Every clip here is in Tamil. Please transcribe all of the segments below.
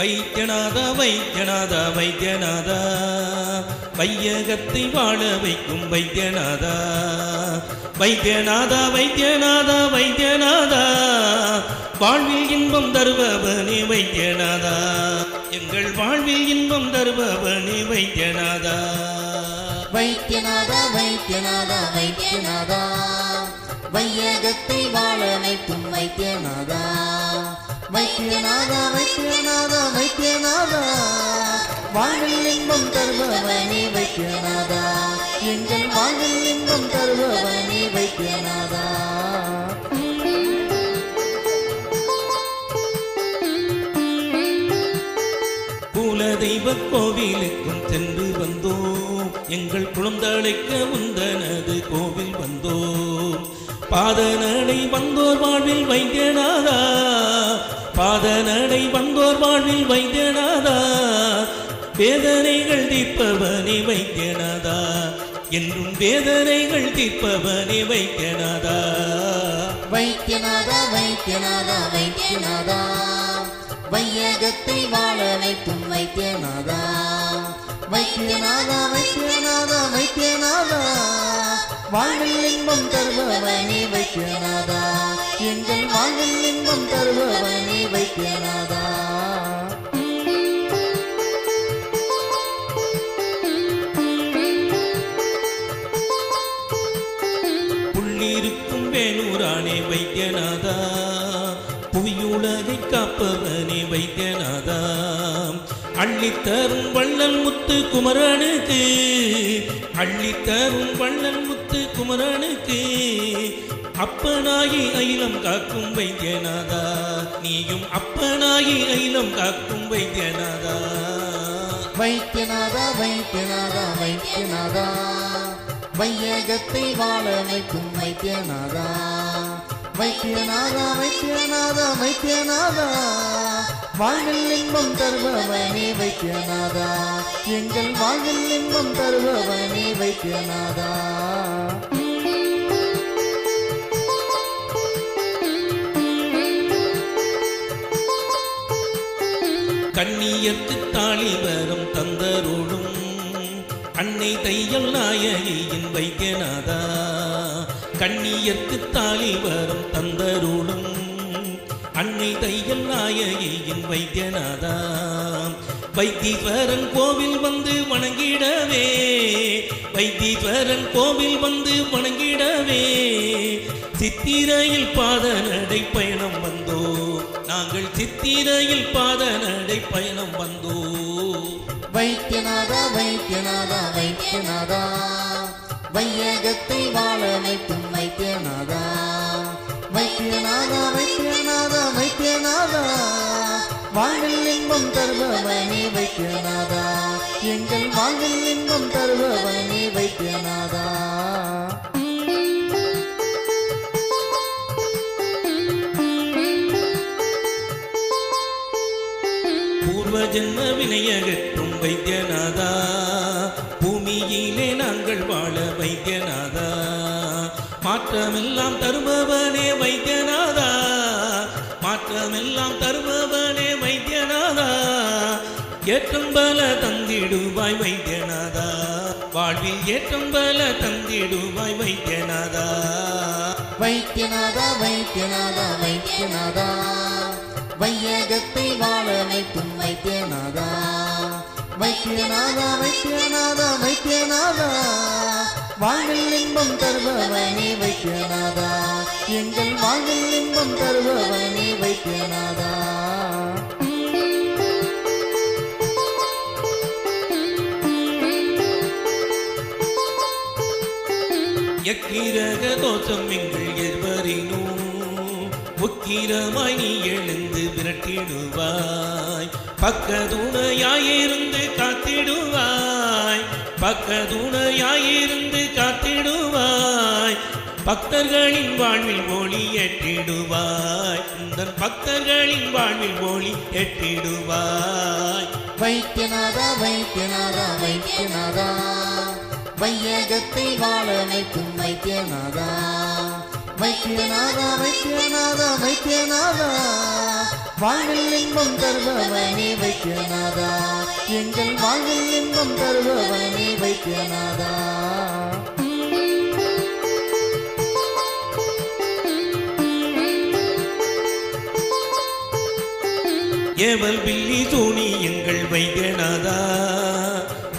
வைத்தியநாதா வைத்தியநாதா வைத்தியநாதா. வையகத்தை வாழ வைக்கும் வைத்தியநாதா. வைத்தியநாதா வைத்தியநாதா வைத்தியநாதா. வாழ்வில் இன்பம் தருபவனே வைத்தியநாதா. எங்கள் வாழ்வில் இன்பம் தருபவனே வைத்தியநாதா. வைத்தியநாதா வைத்தியநாதா வைத்தியநாதா. வையகத்தை வாழ வைக்கும் வைத்தியநாதா. வைத்தியநாதா வைத்தியநாதா வைத்தியநாதா. வாழ்வில் இன்பம் தருபவனே வைத்தியநாதா. எங்கள் வாழ்வில் இன்பம் தருபவனே வைத்தியநாதா. குலதெய்வ கோவிலுக்கும் சென்று வந்தோம். எங்கள் குழந்தழைக்க உந்தனது கோவில் வந்தோம். பாதநடை வந்தோர் வாழ்வில் வைத்தியநாதா. பாதநடை வந்தோர் வாழ்வில் வைத்தியநாதா வேதனைகள் தீர்ப்பவனே வைத்தியநாதா என்றும் வேதனைகள் தீர்ப்பவனே வைத்தியநாதா வைத்தியநாதா வைத்தியநாதா வைத்தியநாதா வையகத்தை வாழ வைக்கும் வைத்தியநாதா வைத்தியநாதா வைத்தியநாதா வைத்தியநாதா வாழ்வில் இன்பம் தருபவனே வைத்தியநாதா எங்கள் வாழ்வில் இன்பம் தருபவனே வைத்தியநாதா புள்ளிருக்கும் வேலூரானே வைத்தியநாதா புவியுலகை காப்பவனே வைத்தியநாதா அள்ளித்தரும் வள்ளல் முத்து குமரனுக்கு அள்ளித்தரும் வள்ளல் முத்து குமரனுக்கு அப்பனாகி ஐலம் காக்கும் வைத்தியநாதா. நீயும் அப்பனாகி ஐலம் காக்கும் வைத்தியநாதா. வைத்தியநாதா வைத்தியநாதா வைத்தியநாதா. வையகத்தை வாழ வைக்கும் வைத்தியநாதா. வைத்தியநாதா வைத்தியநாதா வைத்தியநாதா. வாழ்வில் இன்பம் தருபவனே வைத்தியநாதா. எங்கள் வாழ்வில் இன்பம் தருபவனே வைத்தியநாதா. கண்ணியத்து தாளிபரம் தந்தருளும் அன்னை தையல் நாயகியின் வைத்தியநாதா கண்ணியத்து தாளிபரம் தந்தருளும் அன்னை தையல் நாயகியின் வைத்தியநாதா வைத்தீஸ்வரன் கோவில் வந்து வணங்கிடவே வைத்தீஸ்வரன் கோவில் வந்து வணங்கிடவே. சித்திரையில் பாத நடை பயணம் வந்தோ நாங்கள் சித்திரையில் பாத நடை பயணம் வந்தோ. வைத்தியநாதா வைத்தியநாதா வைத்தியநாதா வையகத்தை வாழ வைக்கும் வைத்தியநாதா வைத்தியநாதா வைத்தியநாதா வைத்தியநாதா வாழ்வில் இன்பம் தருபவனே வைத்தியநாதா எங்கள் வாழ்வில் இன்பம் தருபவனே வைத்தியநாதா ஜென்ம வினையகற்றும் வைத்தியநாதா. பூமியிலே நாங்கள் வாழ வைத்தியநாதா. மாற்றமெல்லாம் தருபவனே வைத்தியநாதா. மாற்றமெல்லாம் தருபவனே வைத்தியநாதா. ஏற்றம் பல தந்திடுவாய் வைத்தியநாதா. வாழ்வில் ஏற்றம் பல தந்திடுவாய் வைத்தியநாதா. வைத்தியநாதா வைத்தியநாதா வைத்தியநாதா. வையகத்தை வாழ வைக்கும் வைத்தியநாதா. வைத்தியநாதா வைத்தியநாதா வைத்தியநாதா. வாழ்வில் இன்பம் தருபவனே வைத்தியநாதா. எங்கள் வாழ்வில் இன்பம் தருபவனே வைத்தியநாதா. எக்கிரக தோஷம் எங்கள் எவரினும் உக்கிரமாய் நீ எழுந்து விரட்டிடுவாய். பக்கதுணையாயிருந்து காத்திடுவாய். பக்கதுணையாயிருந்து காத்திடுவாய். பக்தர்களின் வாழ்வில் ஒளி எட்டிடுவாய் இந்த பக்தர்களின் வாழ்வில் ஒளி எட்டிடுவாய் வைத்தியநாதா வைத்தியநாதா வைத்தியநாதா. வையகத்தை வாழ வைக்கும் வைத்தியநாதா. வைத்தியநாதா வைத்தியநாதா. வைத்தியநாதா வாழ்வில் இன்பம் தருபவனே வைத்தியநாதா எங்கள் வாழ்வில் இன்பம் தருபவனே வைத்தியநாதா ஏவல் பில்லி தூணி எங்கள் வைத்தியநாதா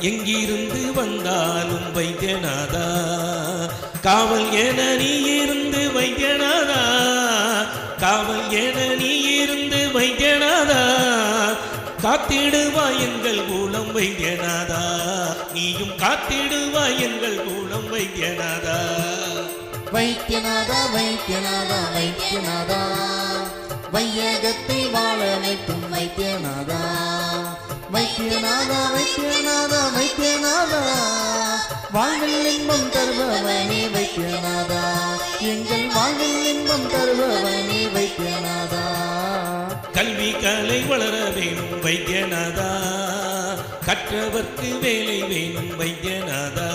எங்கிருந்து வந்தாலும் வைத்தியநாதா காவல் என நீ இருந்து வைத்தியநாதா காவல் என நீ இருந்து வைத்தியநாதா காத்திடுவாய் எங்கள் கூலம் வைத்தியநாதா நீயும் காத்திடுவாய் எங்கள் கூலம் வைத்தியநாதா வைத்தியநாதா வைத்தியநாதா வைத்தியநாதா வையகத்தை வாழ வைக்கும் வைத்தியநாதா வைத்தியநாதா வைத்தியநாதா வைத்தியநாதா வாழ்வில் இன்பம் தருபவனே வைத்தியநாதா எங்கள் வாழ்வில் இன்பம் தருபவனே வைத்தியநாதா கல்வி கலை வளர வேணும் வைத்தியநாதா கற்றவர்க்கு வேலை வேணும் வைத்தியநாதா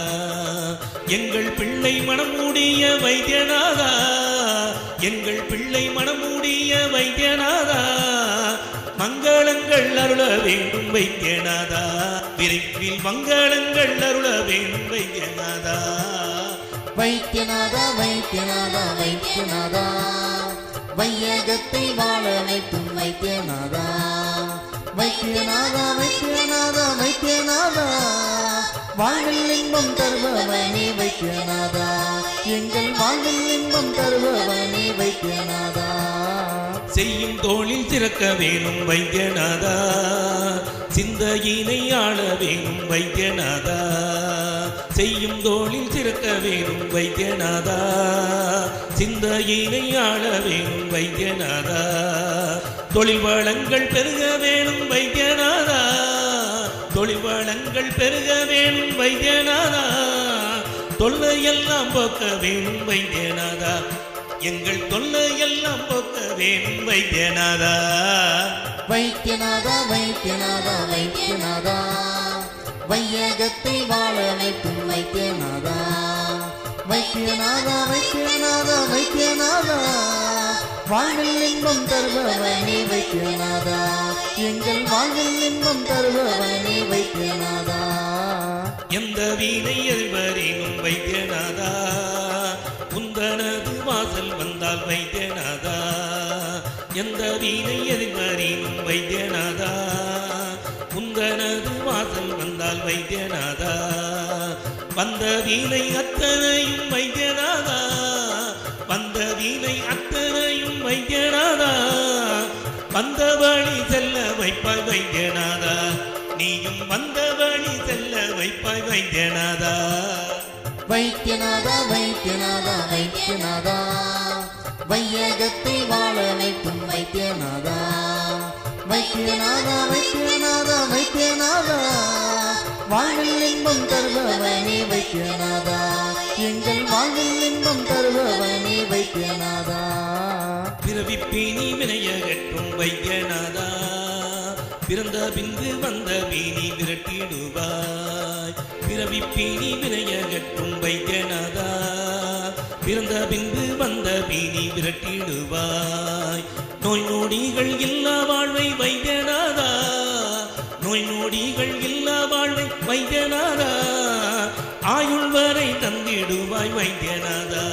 எங்கள் பிள்ளை மனமூடிய வைத்தியநாதா எங்கள் பிள்ளை மனமூடிய வைத்தியநாதா மங்களங்கள் அருள வேண்டும் வைத்தியநாதா விரைவில் மங்களங்கள் அருள வேண்டும் வைத்தியநாதா வைத்தியநாதா வைத்தியநாதா வைத்தியநாதா. வையகத்தை வாழ வைக்கும் வைத்தியநாதா. வைத்தியநாதா வைத்தியநாதா வைத்தியநாதா. வாழ்வில் இன்பம் தருபவனே வைத்தியநாதா. எங்கள் வாழ்வில் இன்பம் தருபவனே வைத்தியநாதா. செய்யும் தோளில் திறக்க வேணும் வைத்தியநாதா. சிந்தையினை ஆள வேணும் வைத்தியநாதா. செய்யும் தோளில் திறக்க வேணும் வைத்தியநாதா. சிந்தையினை ஆள வேணும் வைத்தியநாதா. தொழில் வளங்கள் பெருக வேணும் வைத்தியநாதா. தொழில் வளங்கள் பெருக வேணும் வைத்தியநாதா. தொல்லையெல்லாம் போக்க வேணும் வைத்தியநாதா. எங்கள் தொல்லையெல்லாம் போக்க வேணும் வைத்தியநாதா. வைத்தியநாதா வைத்தியநாதா வைத்தியநாதா. வையகத்தை வாழ வைக்கும் வைத்தியநாதா. வைத்தியநாதா வைத்தியநாதா வைத்தியநாதா. வாழ்வில் இன்பம் தருபவனே வைத்தியநாதா. எங்கள் வாழ்வில் இன்பம் தருபவனே வைத்தியநாதா. எந்த வீணை எதிர்வரேனும் வைத்தியநாதா. வாசல் வந்தால் வைத்தியநாதா. எந்த வீணை எதிர்வரேனும் வைத்தியநாதா. உந்தனது வாசல் வந்தால் வைத்தியநாதா. வந்த வீணை அத்தனையும் வைத்தியநாதா. வந்த வீணை அத்தனையும் வைத்தியநாதா. வந்த வழி செல்ல வைப்பாய் வைத்தியநாதா. நீயும் வந்த வழி செல்ல வைப்பாய் வைத்தியநாதா. வைத்தியநாதா வைத்தியநாதா வைத்தியநாதா. வையகத்தை வாழ வைக்கும் வைத்தியநாதா. வைத்தியநாதா வைத்தியநாதா வைத்தியநாதா. வாழ்வில் இன்பம் தருபவனே வைத்தியநாதா. எங்கள் வாழ்வில் இன்பம் தருபவனே வைத்தியநாதா. பிறவி பீனி வினையகற்றும் வைத்தியநாதா. பிறந்த பின்பு வந்த பீனி விரட்டிடுவாய். பிறவி பீனி வினையகற்றும் வைத்தியநாதா பிறந்த பின்பு வந்த பீனி விரட்டிடுவாய். நோய் நொடிகள் இல்லா வாழ்வை வைத்தியநாதா நோய் நொடிகள் இல்லா வாழ்வை வைத்தியநாதா ஆயுள் வரை தந்திடுவாய் வைத்தியநாதா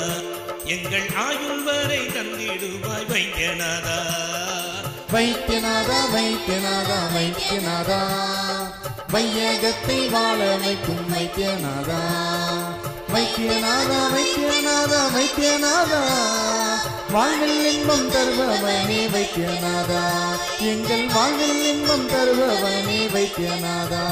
எங்கள் ஆயுள் வரை தந்திடுவாய் வைத்தியநாதா வைத்தியநாதா வைத்தியநாதா வைத்தியநாதா வையகத்தை வாழ வைக்கும் வைத்தியநாதா. வைத்தியநாதா வைத்தியநாதா வைத்தியநாதா. வாழ்வில் இன்பம் தருபவனே வைத்தியநாதா. எங்கள் வாழ்வில் இன்பம் தருபவனே வைத்தியநாதா.